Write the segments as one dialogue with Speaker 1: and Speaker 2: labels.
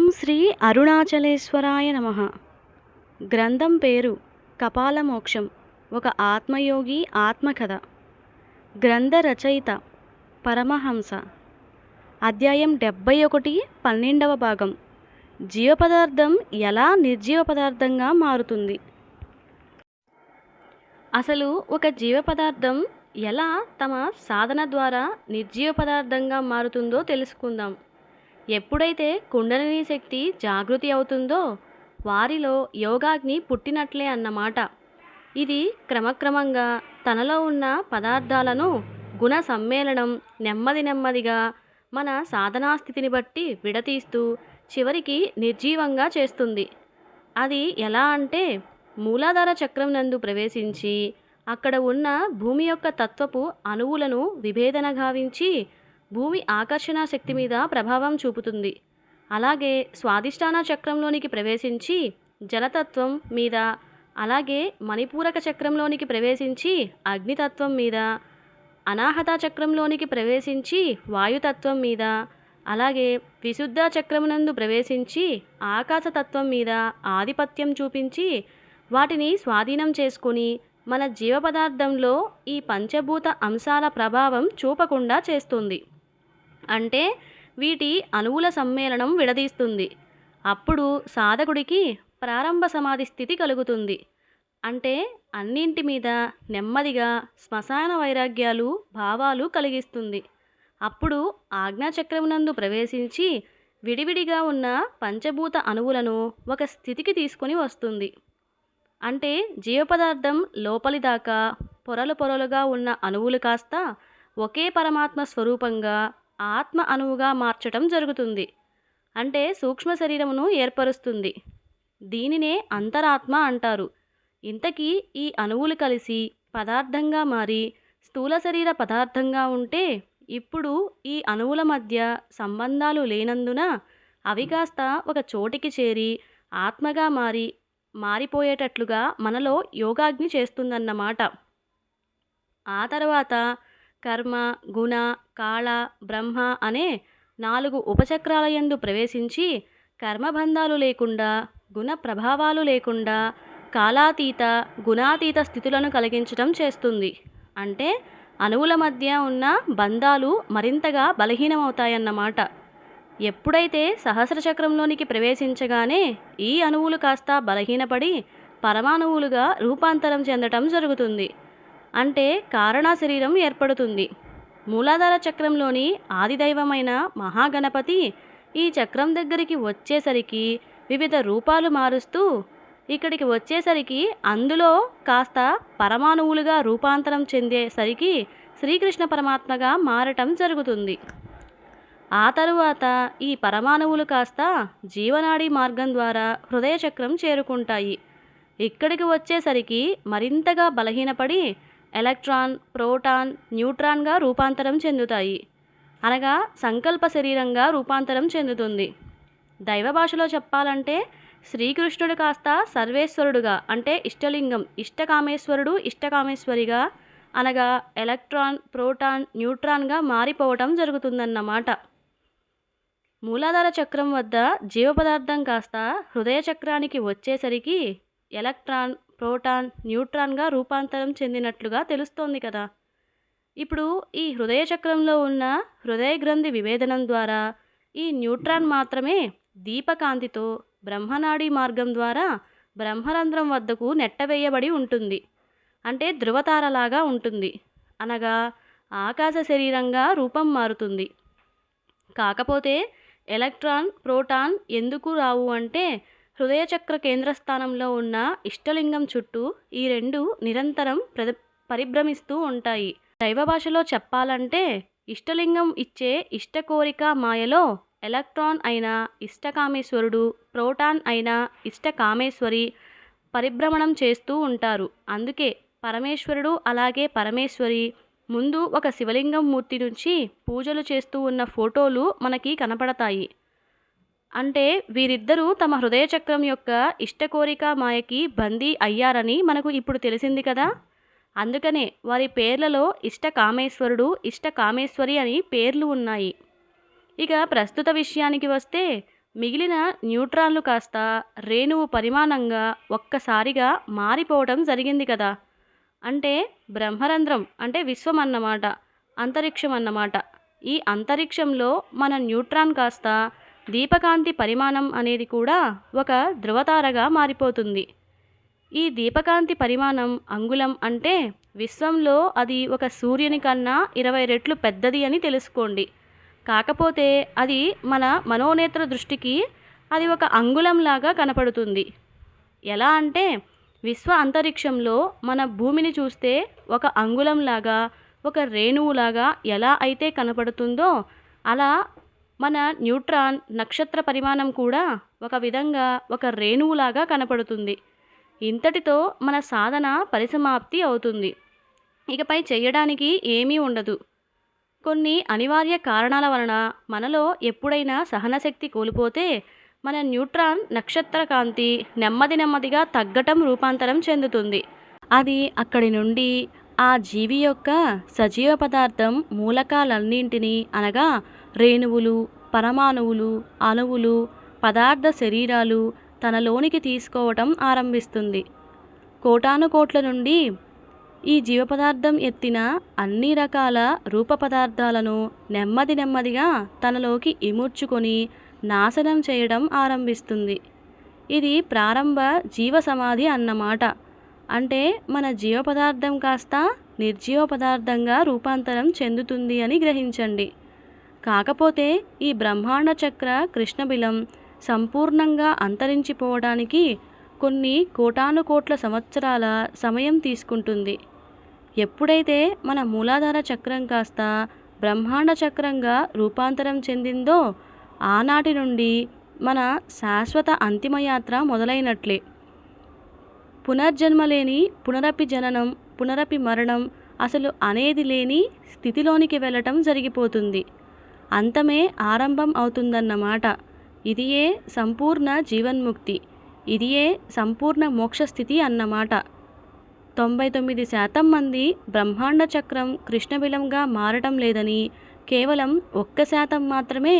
Speaker 1: ఓం శ్రీ అరుణాచలేశ్వరాయ నమ. గ్రంథం పేరు కపాలమోక్షం ఒక ఆత్మయోగి ఆత్మకథ. గ్రంథ రచయిత పరమహంస. అధ్యాయం డెబ్బై ఒకటి పన్నెండవ భాగం. జీవ పదార్థం ఎలా నిర్జీవ పదార్థంగా మారుతుంది? అసలు ఒక జీవ పదార్థం ఎలా తమ సాధన ద్వారా నిర్జీవ పదార్థంగా మారుతుందో తెలుసుకుందాం. ఎప్పుడైతే కుండలిని శక్తి జాగృతి అవుతుందో వారిలో యోగాగ్ని పుట్టినట్లే అన్నమాట. ఇది క్రమక్రమంగా తనలో ఉన్న పదార్థాలను గుణ సమ్మేళనం నెమ్మది నెమ్మదిగా మన సాధనా స్థితిని బట్టి విడతీస్తూ చివరికి నిర్జీవంగా చేస్తుంది. అది ఎలా అంటే మూలాధార చక్రం నందు ప్రవేశించి అక్కడ ఉన్న భూమి యొక్క తత్వపు అణువులను విభేదన గావించి భూమి ఆకర్షణ శక్తి మీద ప్రభావం చూపుతుంది. అలాగే స్వాదిష్టాన చక్రంలోనికి ప్రవేశించి జలతత్వం మీద అలాగే మణిపూరక చక్రంలోనికి ప్రవేశించి అగ్నితత్వం మీద అనాహత చక్రంలోనికి ప్రవేశించి వాయుతత్వం మీద అలాగే విశుద్ధ చక్రమునందు ప్రవేశించి ఆకాశతత్వం మీద ఆధిపత్యం చూపించి వాటిని స్వాధీనం చేసుకుని మన జీవ పదార్థంలో ఈ పంచభూత అంశాల ప్రభావం చూపకుండా చేస్తుంది. అంటే వీటి అణువుల సమ్మేళనం విడదీస్తుంది. అప్పుడు సాధకుడికి ప్రారంభ సమాధి స్థితి కలుగుతుంది. అంటే అన్నింటి మీద నెమ్మదిగా శ్మశాన వైరాగ్యాలు భావాలు కలిగిస్తుంది. అప్పుడు ఆజ్ఞాచక్రమునందు ప్రవేశించి విడివిడిగా ఉన్న పంచభూత అణువులను ఒక స్థితికి తీసుకొని వస్తుంది. అంటే జీవపదార్థం లోపలి దాకా పొరలు పొరలుగా ఉన్న అణువులు కాస్త ఒకే పరమాత్మ స్వరూపంగా ఆత్మ అణువుగా మార్చటం జరుగుతుంది. అంటే సూక్ష్మ శరీరమును ఏర్పరుస్తుంది. దీనినే అంతరాత్మ అంటారు. ఇంతకీ ఈ అణువులు కలిసి పదార్థంగా మారి స్థూల శరీర పదార్థంగా ఉంటే ఇప్పుడు ఈ అణువుల మధ్య సంబంధాలు లేనందున అవి కాస్త ఒక చోటికి చేరి ఆత్మగా మారి మారిపోయేటట్లుగా మనలో యోగాగ్ని చేస్తుందన్నమాట. ఆ తర్వాత కర్మ గుణ కాళ బ్రహ్మ అనే నాలుగు ఉపచక్రాల యందు ప్రవేశించి కర్మబంధాలు లేకుండా గుణ ప్రభావాలు లేకుండా కాలాతీత గుణాతీత స్థితులను కలిగించటం చేస్తుంది. అంటే అణువుల మధ్య ఉన్న బంధాలు మరింతగా బలహీనమవుతాయన్నమాట. ఎప్పుడైతే సహస్ర చక్రంలోనికి ప్రవేశించగానే ఈ అణువులు కాస్త బలహీనపడి పరమాణువులుగా రూపాంతరం చెందటం జరుగుతుంది. అంటే కారణ శరీరం ఏర్పడుతుంది. మూలాధార చక్రంలోని ఆదిదైవమైన మహాగణపతి ఈ చక్రం దగ్గరికి వచ్చేసరికి వివిధ రూపాలు మారుస్తూ ఇక్కడికి వచ్చేసరికి అందులో కాస్త పరమాణువులుగా రూపాంతరం చెందేసరికి శ్రీకృష్ణ పరమాత్మగా మారటం జరుగుతుంది. ఆ తరువాత ఈ పరమాణువులు కాస్త జీవనాడి మార్గం ద్వారా హృదయ చక్రం చేరుకుంటాయి. ఇక్కడికి వచ్చేసరికి మరింతగా బలహీనపడి ఎలక్ట్రాన్ ప్రోటాన్ న్యూట్రాన్గా రూపాంతరం చెందుతాయి. అనగా సంకల్ప శరీరంగా రూపాంతరం చెందుతుంది. దైవ భాషలో చెప్పాలంటే శ్రీకృష్ణుడు కాస్త సర్వేశ్వరుడుగా అంటే ఇష్టలింగం ఇష్టకామేశ్వరుడు ఇష్టకామేశ్వరిగా అనగా ఎలక్ట్రాన్ ప్రోటాన్ న్యూట్రాన్గా మారిపోవటం జరుగుతుందన్నమాట. మూలాధార చక్రం వద్ద జీవ పదార్థం కాస్త హృదయ చక్రానికి వచ్చేసరికి ఎలక్ట్రాన్ ప్రోటాన్ న్యూట్రాన్గా రూపాంతరం చెందినట్లుగా తెలుస్తోంది కదా. ఇప్పుడు ఈ హృదయ చక్రంలో ఉన్న హృదయ గ్రంథి విభేదనం ద్వారా ఈ న్యూట్రాన్ మాత్రమే దీపకాంతితో బ్రహ్మనాడి మార్గం ద్వారా బ్రహ్మరంధ్రం వద్దకు నెట్టవేయబడి ఉంటుంది. అంటే ధృవతారలాగా ఉంటుంది. అనగా ఆకాశ శరీరంగా రూపం మారుతుంది. కాకపోతే ఎలక్ట్రాన్ ప్రోటాన్ ఎందుకు రావు అంటే హృదయ చక్ర కేంద్రస్థానంలో ఉన్న ఇష్టలింగం చుట్టూ ఈ రెండు నిరంతరం ప్రద పరిభ్రమిస్తూ ఉంటాయి. దైవ భాషలో చెప్పాలంటే ఇష్టలింగం ఇచ్చే ఇష్ట కోరిక మాయలో ఎలక్ట్రాన్ అయిన ఇష్టకామేశ్వరుడు ప్రోటాన్ అయిన ఇష్టకామేశ్వరి పరిభ్రమణం చేస్తూ ఉంటారు. అందుకే పరమేశ్వరుడు అలాగే పరమేశ్వరి ముందు ఒక శివలింగం మూర్తి నుంచి పూజలు చేస్తూ ఉన్న ఫోటోలు మనకి కనపడతాయి. అంటే వీరిద్దరూ తమ హృదయ చక్రం యొక్క ఇష్ట కోరిక మాయకి బందీ అయ్యారని మనకు ఇప్పుడు తెలిసింది కదా. అందుకనే వారి పేర్లలో ఇష్ట కామేశ్వరుడు ఇష్ట కామేశ్వరి అని పేర్లు ఉన్నాయి. ఇక ప్రస్తుత విషయానికి వస్తే మిగిలిన న్యూట్రాన్లు కాస్త రేణువు పరిమాణంగా ఒక్కసారిగా మారిపోవటం జరిగింది కదా. అంటే బ్రహ్మరంధ్రం అంటే విశ్వం అన్నమాట అంతరిక్షం అన్నమాట. ఈ అంతరిక్షంలో మన న్యూట్రాన్ కాస్త దీపకాంతి పరిమాణం అనేది కూడా ఒక ధృవతారగా మారిపోతుంది. ఈ దీపకాంతి పరిమాణం అంగుళం అంటే విశ్వంలో అది ఒక సూర్యుని కన్నా ఇరవై రెట్లు పెద్దది అని తెలుసుకోండి. కాకపోతే అది మన మనోనేత్ర దృష్టికి అది ఒక అంగుళంలాగా కనపడుతుంది. ఎలా అంటే విశ్వ అంతరిక్షంలో మన భూమిని చూస్తే ఒక అంగుళంలాగా ఒక రేణువులాగా ఎలా అయితే కనపడుతుందో అలా మన న్యూట్రాన్ నక్షత్ర పరిమాణం కూడా ఒక విధంగా ఒక రేణువులాగా కనపడుతుంది. ఇంతటితో మన సాధన పరిసమాప్తి అవుతుంది. ఇకపై చేయడానికి ఏమీ ఉండదు. కొన్ని అనివార్య కారణాల వలన మనలో ఎప్పుడైనా సహనశక్తి కోల్పోతే మన న్యూట్రాన్ నక్షత్ర కాంతి నెమ్మది నెమ్మదిగా తగ్గటం రూపాంతరం చెందుతుంది. అది అక్కడి నుండి ఆ జీవి యొక్క సజీవ పదార్థం మూలకాలన్నింటినీ అనగా రేణువులు పరమాణువులు అణువులు పదార్థ శరీరాలు తనలోనికి తీసుకోవటం ఆరంభిస్తుంది. కోటాను కోట్ల నుండి ఈ జీవ పదార్థం ఎత్తిన అన్ని రకాల రూప పదార్థాలను నెమ్మది నెమ్మదిగా తనలోకి ఇముడ్చుకొని నాశనం చేయడం ఆరంభిస్తుంది. ఇది ప్రారంభ జీవ సమాధి అన్నమాట. అంటే మన జీవ పదార్థం కాస్త నిర్జీవ పదార్థంగా రూపాంతరం చెందుతుంది అని గ్రహించండి. కాకపోతే ఈ బ్రహ్మాండ చక్ర కృష్ణబిలం సంపూర్ణంగా అంతరించిపోవడానికి కొన్ని కోటాను కోట్ల సంవత్సరాల సమయం తీసుకుంటుంది. ఎప్పుడైతే మన మూలాధార చక్రం కాస్త బ్రహ్మాండ చక్రంగా రూపాంతరం చెందిందో ఆనాటి నుండి మన శాశ్వత అంతిమయాత్ర మొదలైనట్లే. పునర్జన్మ లేని పునరపి జననం పునరపి మరణం అసలు అనేది లేని స్థితిలోనికి వెళ్ళటం జరిగిపోతుంది. అంతమే ఆరంభం అవుతుందన్నమాట ఇదియే సంపూర్ణ జీవన్ముక్తి. ఇదియే సంపూర్ణ మోక్షస్థితి అన్నమాట తొంభై తొమ్మిది శాతం మంది బ్రహ్మాండ చక్రం కృష్ణబిలంగా మారటం లేదని కేవలం ఒక్క శాతం మాత్రమే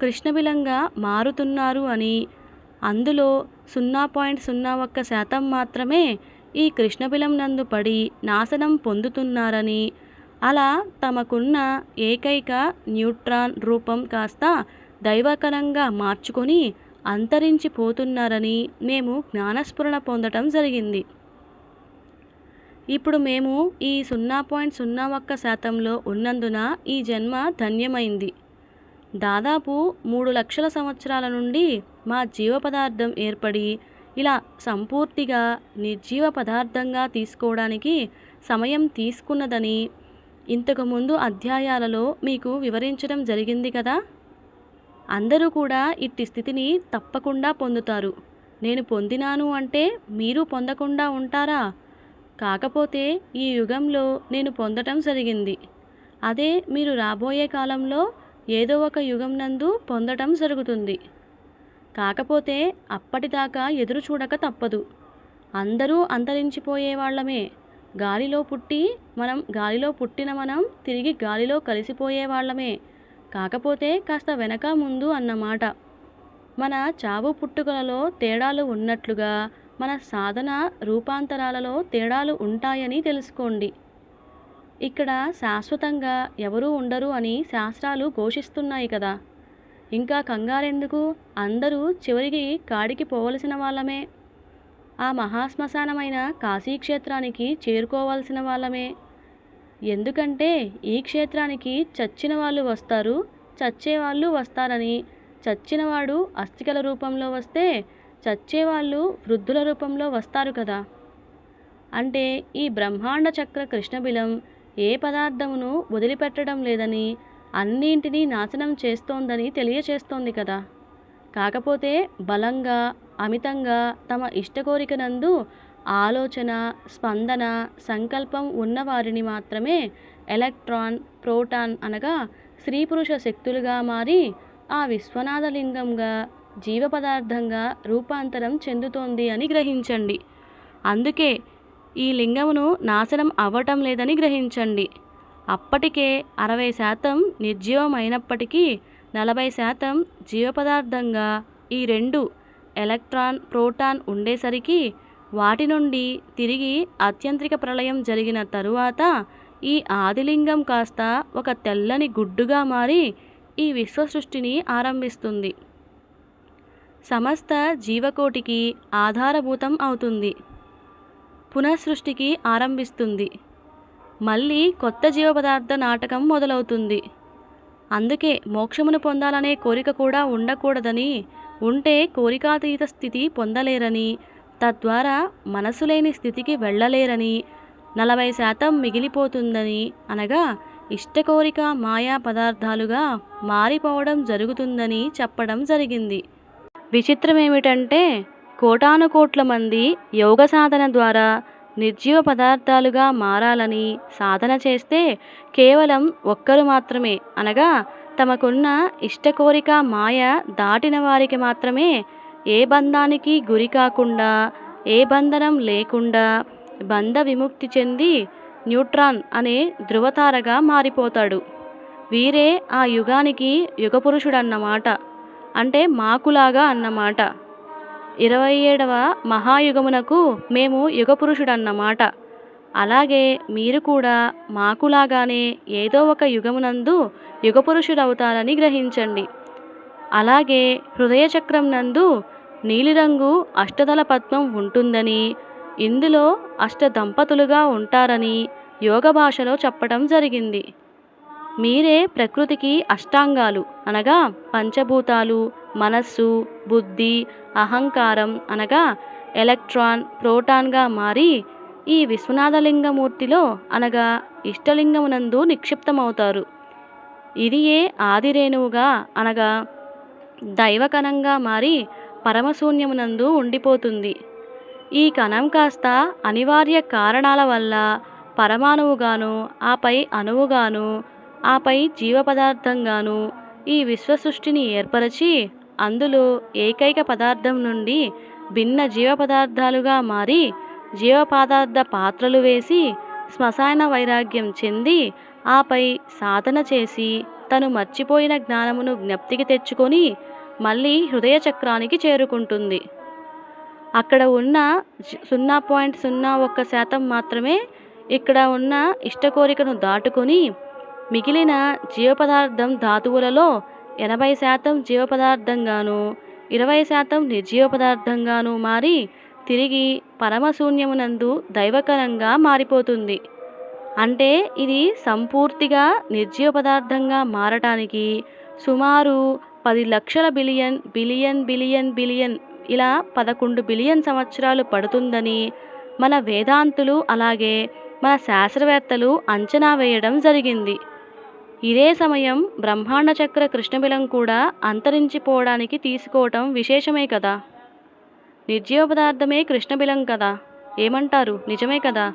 Speaker 1: కృష్ణబిలంగా మారుతున్నారు అని అందులో సున్నా పాయింట్ సున్నా ఒక్క శాతం మాత్రమే ఈ కృష్ణబిలం నందు పడి నాశనం పొందుతున్నారని. అలా తమకున్న ఏకైక న్యూట్రాన్ రూపం కాస్త దైవకరంగా మార్చుకొని అంతరించిపోతున్నారని మేము జ్ఞానస్ఫురణ పొందటం జరిగింది. ఇప్పుడు మేము ఈ సున్నా పాయింట్ సున్నా ఒక్క శాతంలో ఉన్నందున ఈ జన్మ ధన్యమైంది. దాదాపు మూడు లక్షల సంవత్సరాల నుండి మా జీవ పదార్థం ఏర్పడి ఇలా సంపూర్తిగా నిర్జీవ పదార్థంగా తీసుకోవడానికి సమయం తీసుకున్నదని ఇంతకుముందు అధ్యాయాలలో మీకు వివరించడం జరిగింది కదా? అందరూ కూడా ఇట్టి స్థితిని తప్పకుండా పొందుతారు. నేను పొందినాను అంటే మీరు పొందకుండా ఉంటారా? కాకపోతే ఈ యుగంలో నేను పొందటం జరిగింది. అదే మీరు రాబోయే కాలంలో ఏదో ఒక యుగం నందు పొందటం జరుగుతుంది. కాకపోతే అప్పటిదాకా ఎదురు చూడక తప్పదు. అందరూ అంతరించిపోయే వాళ్ళమే. గాలిలో పుట్టి మనం గాలిలో పుట్టిన మనం తిరిగి గాలిలో కలిసిపోయే వాళ్ళమే. కాకపోతే కాస్త వెనక ముందు అన్నమాట. మన చావు పుట్టుకలలో తేడాలు ఉన్నట్లుగా మన సాధన రూపాంతరాలలో తేడాలు ఉంటాయని తెలుసుకోండి. ఇక్కడ శాశ్వతంగా ఎవరూ ఉండరు అని శాస్త్రాలు ఘోషిస్తున్నాయి కదా. ఇంకా కంగారెందుకు? అందరూ చివరికి కాడికి పోవలసిన వాళ్ళమే. ఆ మహాశ్మశానమైన కాశీక్షేత్రానికి చేరుకోవాల్సిన వాళ్ళమే. ఎందుకంటే ఈ క్షేత్రానికి చచ్చిన వాళ్ళు వస్తారు చచ్చేవాళ్ళు వస్తారని. చచ్చినవాడు అస్థికల రూపంలో వస్తే చచ్చేవాళ్ళు వృద్ధుల రూపంలో వస్తారు కదా. అంటే ఈ బ్రహ్మాండ చక్ర కృష్ణబిలం ఏ పదార్థమును వదిలిపెట్టడం లేదని అన్నింటినీ నాశనం చేస్తోందని తెలియచేస్తోంది కదా. కాకపోతే బలంగా అమితంగా తమ ఇష్టకోరికనందు ఆలోచన స్పందన సంకల్పం ఉన్నవారిని మాత్రమే ఎలక్ట్రాన్ ప్రోటాన్ అనగా స్త్రీ పురుష శక్తులుగా మారి ఆ విశ్వనాథలింగంగా జీవపదార్థంగా రూపాంతరం చెందుతోంది అని గ్రహించండి. అందుకే ఈ లింగమును నాశనం అవ్వటం లేదని గ్రహించండి. అప్పటికే అరవై శాతం నిర్జీవమైనప్పటికీ నలభై శాతం జీవపదార్థంగా ఈ రెండు ఎలక్ట్రాన్ ప్రోటాన్ ఉండేసరికి వాటి నుండి తిరిగి అత్యంత్రిక ప్రళయం జరిగిన తరువాత ఈ ఆదిలింగం కాస్త ఒక తెల్లని గుడ్డుగా మారి ఈ విశ్వ సృష్టిని ఆరంభిస్తుంది. సమస్త జీవకోటికి ఆధారభూతం అవుతుంది. పునఃసృష్టికి ఆరంభిస్తుంది. మళ్ళీ కొత్త జీవపదార్థ నాటకం మొదలవుతుంది. అందుకే మోక్షమును పొందాలనే కోరిక కూడా ఉండకూడదని ఉంటే కోరికాతీత స్థితి పొందలేరని తద్వారా మనసు లేని స్థితికి వెళ్ళలేరని నలభై శాతం మిగిలిపోతుందని అనగా ఇష్టకోరిక మాయా పదార్థాలుగా మారిపోవడం జరుగుతుందని చెప్పడం జరిగింది. విచిత్రమేమిటంటే కోటానుకోట్ల కోటాను కోట్ల మంది యోగ సాధన ద్వారా నిర్జీవ పదార్థాలుగా మారాలని సాధన చేస్తే కేవలం ఒక్కరు మాత్రమే అనగా తమకున్న ఇష్టకోరిక మాయ దాటిన వారికి మాత్రమే ఏ బంధానికి గురి కాకుండా ఏ బంధనం లేకుండా బంధ విముక్తి చెంది న్యూట్రాన్ అనే ధృవతారగా మారిపోతాడు. వీరే ఆ యుగానికి యుగపురుషుడన్నమాట. అంటే మాకులాగా అన్నమాట. ఇరవై ఏడవ మహాయుగమునకు మేము యుగపురుషుడన్నమాట. అలాగే మీరు కూడా మాకులాగానే ఏదో ఒక యుగమునందు యుగపురుషుడవుతారని గ్రహించండి. అలాగే హృదయచక్రం నందు నీలిరంగు అష్టదళ పద్మం ఉంటుందని ఇందులో అష్ట దంపతులుగా ఉంటారని యోగ భాషలో చెప్పడం జరిగింది. మీరే ప్రకృతికి అష్టాంగాలు అనగా పంచభూతాలు మనస్సు బుద్ధి అహంకారం అనగా ఎలక్ట్రాన్ ప్రోటాన్గా మారి ఈ విశ్వనాథలింగమూర్తిలో అనగా ఇష్టలింగమునందు నిక్షిప్తమవుతారు. ఇది ఏ ఆదిరేణువుగా అనగా దైవకణంగా మారి పరమశూన్యమునందు ఉండిపోతుంది. ఈ కణం కాస్త అనివార్య కారణాల వల్ల పరమాణువుగాను ఆపై అణువుగాను ఆపై జీవ పదార్థంగాను ఈ విశ్వసృష్టిని ఏర్పరచి అందులో ఏకైక పదార్థం నుండి భిన్న జీవ పదార్థాలుగా మారి జీవ పదార్థ పాత్రలు వేసి శ్మశాన వైరాగ్యం చెంది ఆపై సాధన చేసి తను మర్చిపోయిన జ్ఞానమును జ్ఞప్తికి తెచ్చుకొని మళ్ళీ హృదయ చక్రానికి చేరుకుంటుంది. అక్కడ ఉన్న సున్నా పాయింట్ సున్నా ఒక్క శాతం మాత్రమే ఇక్కడ ఉన్న ఇష్ట కోరికను దాటుకొని మిగిలిన జీవ పదార్థం ధాతువులలో ఎనభై శాతం జీవ పదార్థంగాను ఇరవై శాతం నిర్జీవ పదార్థంగాను మారి తిరిగి పరమశూన్యమునందు దైవకరంగా మారిపోతుంది. అంటే ఇది సంపూర్తిగా నిర్జీవ పదార్థంగా మారటానికి సుమారు పది లక్షల బిలియన్ బిలియన్ బిలియన్ బిలియన్ ఇలా పదకొండు బిలియన్ సంవత్సరాలు పడుతుందని మన వేదాంతులు అలాగే మన శాస్త్రవేత్తలు అంచనా వేయడం జరిగింది. ఇదే సమయం బ్రహ్మాండ చక్ర కృష్ణబిలం కూడా అంతరించిపోవడానికి తీసుకోవటం విశేషమే కదా. నిర్జీవ పదార్థమే కృష్ణబిలం కదా. ఏమంటారు? నిజమే కదా.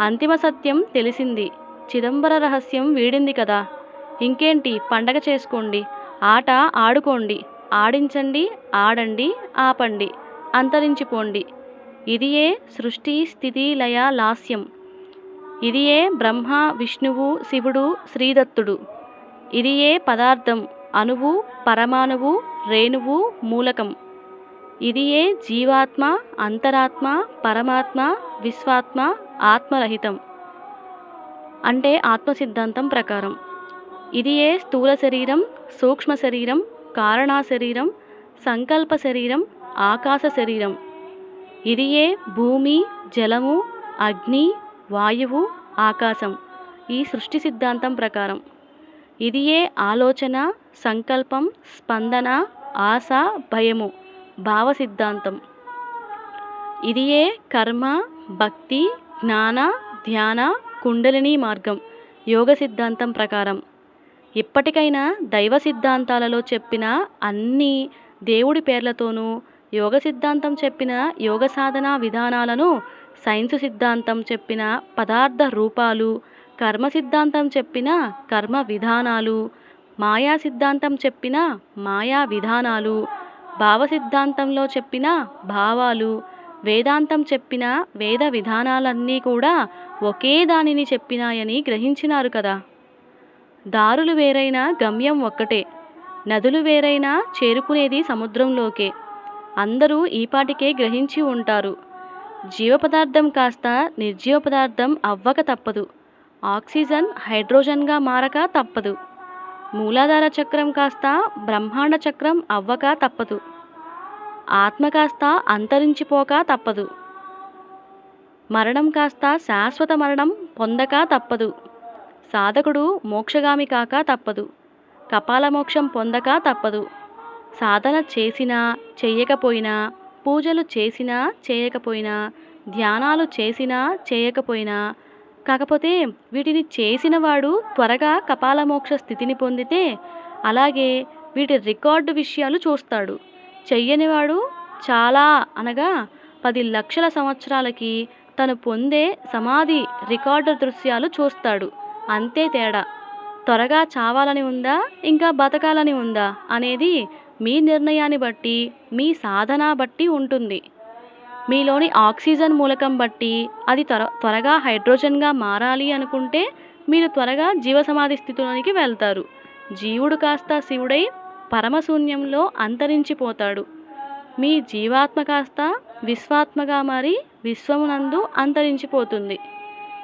Speaker 1: అంతిమ సత్యం తెలిసింది. చిదంబర రహస్యం వీడింది కదా. ఇంకేంటి? పండగ చేసుకోండి. ఆట ఆడుకోండి. ఆడించండి ఆడండి ఆపండి. అంతరించిపోండి. ఇదియే సృష్టి స్థితి లయ లాస్యం. ఇదియే బ్రహ్మ విష్ణువు శివుడు శ్రీదత్తుడు. ఇదియే పదార్థం అణువు పరమాణువు రేణువు మూలకం. ఇదియే జీవాత్మ అంతరాత్మ పరమాత్మ విశ్వాత్మ ఆత్మరహితం. అంటే ఆత్మ సిద్ధాంతం ప్రకారం. ఇది ఏ స్థూల శరీరం సూక్ష్మ శరీరం కారణా శరీరం సంకల్ప శరీరం ఆకాశ శరీరం. ఇది ఏ భూమి జలము అగ్ని వాయువు ఆకాశం ఈ సృష్టి సిద్ధాంతం ప్రకారం. ఇది ఏ ఆలోచన సంకల్పం స్పందన ఆశ భయము భావ సిద్ధాంతం. ఇది ఏ కర్మ భక్తి జ్ఞాన ధ్యాన కుండలిని మార్గం యోగ సిద్ధాంతం ప్రకారం. ఇప్పటికైనా దైవ సిద్ధాంతాలలో చెప్పిన అన్ని దేవుడి పేర్లతోనూ యోగ సిద్ధాంతం చెప్పిన యోగ సాధన విధానాలను సైన్స్ సిద్ధాంతం చెప్పిన పదార్థ రూపాలు కర్మ సిద్ధాంతం చెప్పిన కర్మ విధానాలు మాయా సిద్ధాంతం చెప్పిన మాయా విధానాలు భావ సిద్ధాంతంలో చెప్పిన భావాలు వేదాంతం చెప్పిన వేద విధానాలన్నీ కూడా ఒకే దానిని చెప్పినాయని గ్రహించినారు కదా. దారులు వేరైన గమ్యం ఒక్కటే నదులు వేరైనా చేరుకునేది సముద్రంలోకే అందరూ ఈపాటికే గ్రహించి ఉంటారు. జీవ పదార్థం కాస్త నిర్జీవ పదార్థం అవ్వక తప్పదు. ఆక్సిజన్ హైడ్రోజన్గా మారక తప్పదు. మూలాధార చక్రం కాస్త బ్రహ్మాండ చక్రం అవ్వక తప్పదు. ఆత్మ కాస్త అంతరించిపోక తప్పదు. మరణం కాస్త శాశ్వత మరణం పొందక తప్పదు. సాధకుడు మోక్షగామి కాక తప్పదు. కపాల మోక్షం పొందక తప్పదు. సాధన చేసినా చెయ్యకపోయినా పూజలు చేసినా చేయకపోయినా ధ్యానాలు చేసినా చేయకపోయినా కాకపోతే వీటిని చేసిన వాడు త్వరగా కపాలమోక్ష స్థితిని పొందితే అలాగే వీటి రికార్డు విషయాలు చూస్తాడు. చెయ్యనివాడు చాలా అనగా పది లక్షల సంవత్సరాలకి తను పొందే సమాధి రికార్డు దృశ్యాలు చూస్తాడు. అంతే తేడా. త్వరగా చావాలని ఉందా? ఇంకా బతకాలని ఉందా? అనేది మీ నిర్ణయాన్ని బట్టి మీ సాధన బట్టి ఉంటుంది. మీలోని ఆక్సిజన్ మూలకం బట్టి అది త్వర త్వరగా హైడ్రోజన్గా మారాలి అనుకుంటే మీరు త్వరగా జీవసమాధి స్థితిలోనికి వెళ్తారు. జీవుడు కాస్త శివుడై పరమశూన్యంలో అంతరించిపోతాడు. మీ జీవాత్మ కాస్త విశ్వాత్మగా మారి విశ్వమునందు అంతరించిపోతుంది.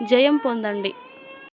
Speaker 1: జయం పొందండి.